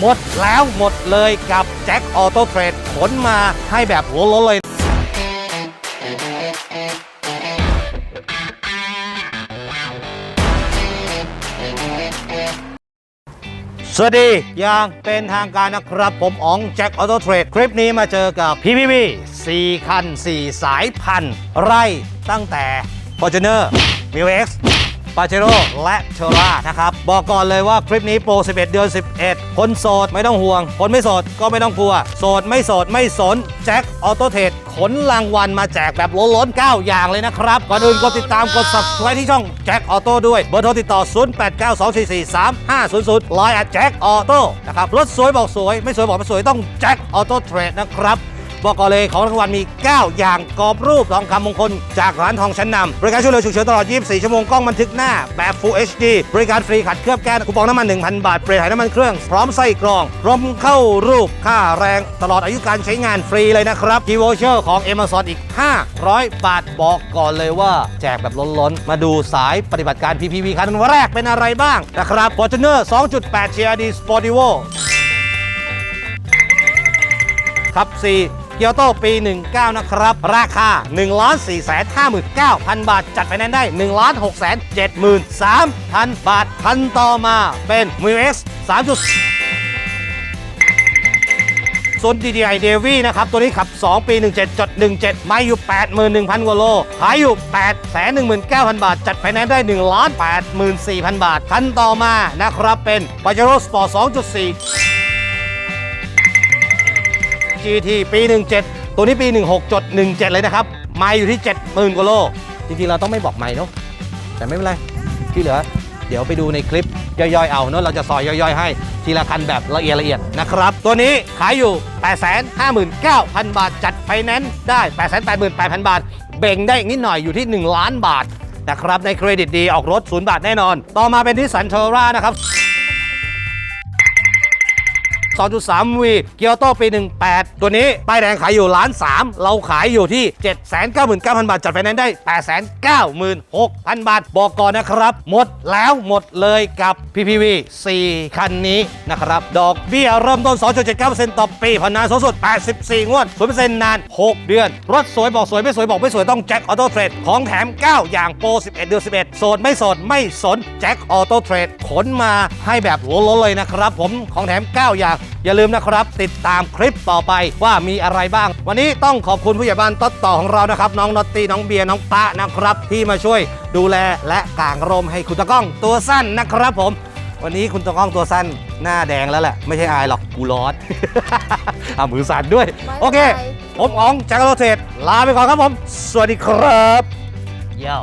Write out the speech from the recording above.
หมดแล้วหมดเลยกับแจ็คออโต้เทรดขนมาให้แบบล้นเลยสวัสดีอย่างเป็นทางการนะครับ ผมอ๋องแจ็คออโต้เทรดคลิปนี้มาเจอกับ PPV 4คัน4สายพันธุ์ไร่ตั้งแต่ Fortuner m i x p a j e r o และ t e r r a นะครับ บอกก่อนเลยว่าคลิปนี้โปร 11 เดือน 11 คนโสดไม่ต้องห่วง คนไม่โสดก็ไม่ต้องกลัว โสดไม่โสดไม่สน แจ็คออโตเทรดขนรางวัลมาแจกแบบล้นๆ9 อย่างเลยนะครับ ก่อนอื่นกดติดตามกด subscribe ที่ช่องแจ็คออโต้ด้วย เบอร์โทรติดต่อ 0892443500ไลน์แจ็คออโต้นะครับรถสวยบอกสวย ไม่สวยบอกไม่สวยต้องแจ็คออโต้เทรดนะครับ บอกก่อนเลยของรางวัลมี 9 อย่างกรอบรูปทองคำมงคล จากร้านทองชั้นนำบริการช่วยเหลือฉุกเฉินตลอด 24 ชั่วโมงกล้องบันทึกหน้าแบบ Full HD บริการฟรีขัดเคลือบแก้คูปองน้ำมัน 1,000 บาท เปรย์ถ่ายน้ำมันเครื่อง พร้อมไส้กรองพร้อมเข้ารูปค่าแรงตลอดอายุการใช้งานฟรีเลยนะครับกีโวเชอร์ของ Amazon อีก 500 บาทบอกก่อนเลยว่าแจกแบบล้นๆ มาดูสายปฏิบัติการ PPV คันแรกเป็นอะไรบ้างนะครับ Fortuner 2.8 CRD Sportivo ครับ 4 เกียวโตปี 19 นะครับ ราคา 1 4 5 9 0 0 0 บาท จัดไปแนนซ์ได้ 1 6 7 3 0 0 0 บาท คันต่อมาเป็น m u x 3. ส่วน DDI Davy นะครับ ตัวนี้ขับ 2 ปี 17.17 ไม่อยู่ 81,000กว่าโล ขายอยู่ 819,000 บาท จัดไฟแนนซ์ได้ 1 84,000 บาท คันต่อมานะครับเป็น Pajero Sport 2.4 GT ปี 17 ตัวนี้ปี 16.17 เลยนะครับ ไมล์อยู่ที่ 70,000กว่าโล จริงๆ เราต้องไม่บอกไมล์เนาะแต่ไม่เป็นไร ที่เหลือ เดี๋ยวไปดูในคลิปย่อยๆ เอาเนาะเราจะซอยย่อยๆ ให้ทีละคันแบบละเอียดละเอียดนะครับ ตัวนี้ขายอยู่ 859,000 บาท จัดไฟแนนซ์ได้ 888,000 บาท เบ่งได้อีกนิดหน่อยอยู่ที่ 1 ล้านบาทนะครับในเครดิตดีออกรถ 0 บาทแน่นอน ต่อมาเป็นที่สันเทอร่านะครับ 2.3วีเกียวโตปี 18 ตัวนี้ป้ายแดงขายอยู่ล้าน3เราขายอยู่ที่ 799,000 บาท จัดไฟแนนซ์ได้ 896,000 บาท บอกก่อนนะครับ หมดแล้วหมดเลยกับ PPV 4 คันนี้นะครับ ดอกเบี้ยเริ่มต้น 2.79%ต่อปีผ่อนนานสูงสุด 84 งวด 0%นาน 6 เดือน รถสวยบอกสวยไม่สวยบอกไม่สวยต้องแจ็คออโต้เทรดของแถม 9 อย่างโปร 11 เดือน 11 โสดไม่โสดไม่สนแจ็คออโต้เทรดขนมาให้แบบล้นๆเลยนะครับผมของแถม 9 อย่างอย่าลืมนะครับ ติดตามคลิปต่อไปว่ามีอะไรบ้าง วันนี้ต้องขอบคุณผู้ใหญ่บ้านต้นต่อของเรานะครับ น้องนอตตี้น้องเบียร์น้องปะนะครับ ที่มาช่วยดูแลและกางร่มให้คุณตะก้องตัวสั้นนะครับผม วันนี้คุณตะก้องตัวสั้นหน้าแดงแล้วแหละไม่ใช่อายหรอกกูร้อน เอามือสั่นด้วยไม่โอเคเป็นไรผมอ๋องจากโรเทตลาไปก่อนครับผม สวัสดีครับเย้